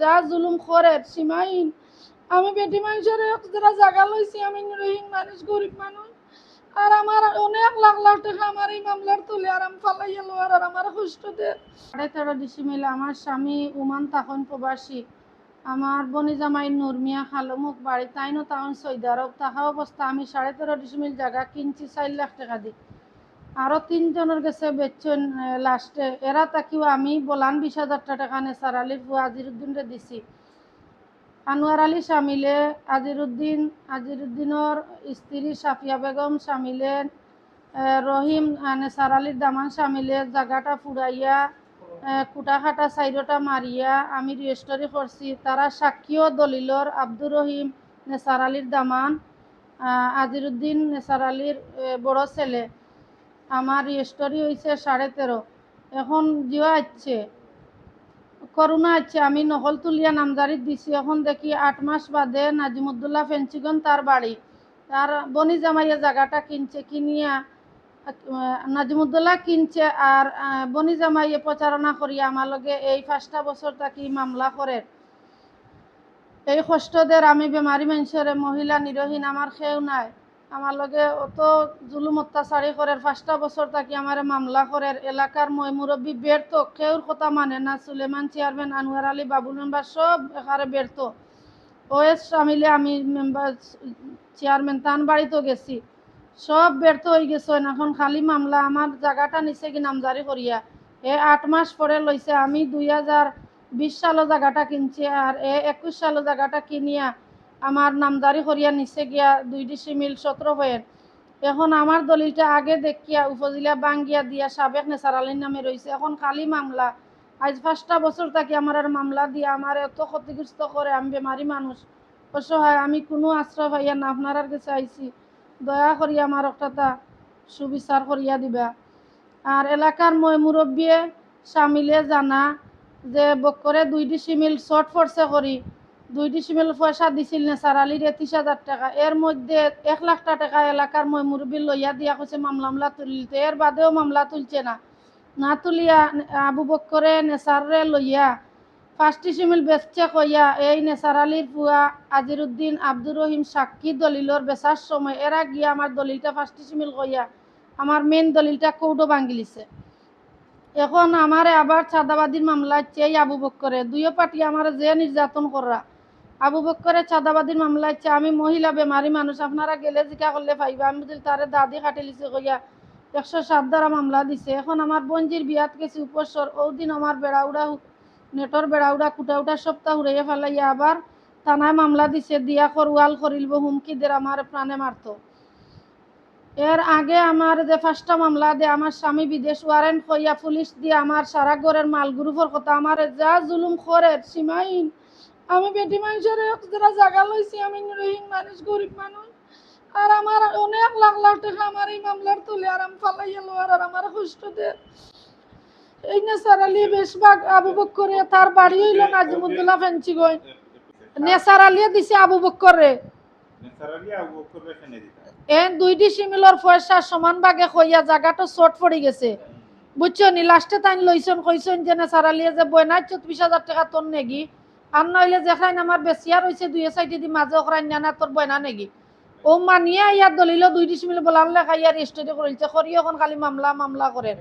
যা জুলুম করে সীমাহীন আমি বেটি মানুষের যারা জায়গা লইছি, আমি নিরহীন মানুষ, গরিব মানুষ। আর আমার অনেক লাখ লাখ টাকা আমার এই মামলার তুলে আর আমি ফালাইয়া লোয়ার আর আমার কষ্ট দে। সাড়ে তেরো ডিসিমিল আমার স্বামী উমান তখন প্রবাসী। আমার বনি জামাই নুরমিয়া খালমুখ বাড়ি তাইনও তখন সৌদি আরব থাকা অবস্থা আমি সাড়ে তেরো ডিসিমিল জায়গা কিনছি চার লাখ টাকা দি আরও তিনজনের কাছে বেচছেন লাস্টে। এরা তাকিও আমি বলান বিশ হাজার টাকা নেসার আলীর বুয়া আজিরুদ্দিনরে দিছি। আনোয়ার আলী শামিলে আজিরুদ্দিন আজিরুদ্দিনের স্ত্রী সাফিয়া বেগম আহ, রহিম নেসার আলীর দামান শামিলে জায়গাটা ফুরাইয়া আহ, কুটা খাটা সাইডটা মারিয়া আমি রেজিস্ট্রি করছি। তারা সাক্ষীও দলিলর আব্দুর রহিম নেসার আলীর দামান আজিরুদ্দিন নেসার আলীর বড় ছেলে। আমার রেজিস্ট্রি হয়েছে সাড়ে তেরো। এখন জিও আছে করোনা আছে আমি নকল তুলিয়া নামজারিত দিছি। এখন দেখি আট মাস বাদে নাজিমুদ্দুল্লাহ ফেন্সিগন তার বাড়ি। তার বনি জামাইয়া জায়গাটা কিনছে, কিনিয়া নাজিমুদ্দুল্লাহ কিনছে আর বনি জামাইয়ে প্রচারণা করিয়া আমার লগে এই পাঁচটা বছর থাকি মামলা করে। এই কষ্টদের আমি বেমারি মানুষের মহিলা নিরহীন আমার খেউ নাই। আমার লগে অত জুলুম অত্যাচারী করে পাঁচটা বছর থাকি আমার মামলা করে এলাকার মই মুরব্বী ব্যর্থ কেউর কথা মানে না। সুলেমান চেয়ারম্যান আনোয়ার আলী, বাবুল মেম্বার সব এখানে ব্যর্থ। ওএস সামিলে আমি মেম্বার, চেয়ারম্যান, তান বাড়িতেও গেছি। সব ব্যর্থ হয়ে গেছে। এখন খালি মামলা, আমার জায়গাটা নিচে কি নামজারি করিয়া। এ আট মাস পরে লইছে, আমি দুই হাজার বিশ সালের জায়গাটা কিনছি, আর এ একুশ সালের জায়গাটা কিনিয়া আমার নামজারি করিয়া নিচে গিয়া দুই ডিসিমিল সতেরো হয়ে এখন আমার দলিলটা আগে দেখিয়া উপজেলা বাঙ্গিয়া দিয়া সাবেক নেসার আলীর নামে রয়েছে এখন খালি মামলা। আজ পাঁচটা বছর থাকি আমার আর মামলা দিয়া আমার এত ক্ষতিগ্রস্ত করে, আমি বেমারি মানুষ। অসহায়, আমি কোনো আশ্রয় পাইয়া না, আপনার কাছে আইছি। দয়া করি আমার একটা সুবিচার করিয়া দিবা। আর এলাকার মই মুরব্বীয়ে সামিলে জানা যে বক্করে দুই ডিসিমিল শর্ট ফোর্সে করি। দুই ডিসিমিল পয়সা দিছিল না স্যার, আলির ত্রিশ হাজার টাকা। এর মধ্যে এক লাখ টাকা এলাকার মই মুরব্বী লইয়া দিয়া কৈছে মামলা মামলা তুলিতে এর বাদেও মামলা তুলছে না। না তুলিয়া আবু বক্করে নেসারে লইয়া ফার্স্ট ডিসিমিল বেচছে কইয়া, এই নেসার আলীর পুয়া আজিরুদ্দিন আব্দুর রহিম সাক্ষী দলিলর বেচার সময় এরা গিয়া আমার দলিলটা ফার্স্ট ডিসিমিল কইয়া, আমার মেন দলিলটা কৌটো ভাঙ্গিলিছে এখন আমারে আবার চাঁদাবাদীর মামলা এই আবু বক্করে। দুইও পার্টি আমার যে নির্যাতন করা আবু বক্করে চাঁদাবাদীর মামলা হচ্ছে আমি মহিলা, বেমারি মানুষ, আপনারা গেলে জিকা করলে পাইবা আমি বুঝলি তারে দাদি খাটিলিছে কইয়া একশো সাত দ্বারা মামলা দিছে। এখন আমার বঞ্জির বিয়াত গেছি উপসর, ওদিন আমার বেড়াউড়া নেটর বেড়াউড়া কুটাউটা সপ্তাহ উড়াইয়া ফেলাইয়া আবার থানায় মামলা দিছে, দিয়া করওয়াল করিলব হুমকি দের আমার প্রাণে মারতো। এর আগে আমার যে ফার্স্টটা মামলা দিয়ে আমার স্বামী বিদেশ ওয়ারেন্ট হইয়া পুলিশ দিয়ে আমার সারা ঘরের মাল গ্রুপের কথা, আমার যা জুলুম করে সীমাহীন আমি বেটি মানুষের যারা জায়গা লইছি আমি নিরহীন মানুষ গরিব মানুষ। আর আমার অনেক লাখ লাখ টাকা আমার এই মামলার তুলে আর আমি ফালাইয়া লোয়ার আর আমার কষ্ট দে। এই নেসার আলী বেশভাগ আবু বক্করে তার বাড়ি হইল নাজিমুদ্দুল্লাহ ফেন্সিগঞ্জ নেসার আলিয়ে দিছে আবু বক্করে। এন দুইটি সিমিলর পয়সা সমান ভাগে কইয়া জায়গাটা শর্ট পড়ে গেছে। বুঝছ নি লাস্টে তাই লইছন কইছন যে না সারালিয়ে যে বয়না চব্বিশ হাজার টাকা তোর নেগি। আর নইলে যেখান আমার বেশিয়া রয়েছে দুই সাইডে দি মাঝে ওখান না তোর বয়না নাকি ও মানিয়া ইয়ার দলিল দুই ডিসমিল বলান লেখা ইয়ার স্টেডে করেছে খরি এখন খালি মামলা মামলা করে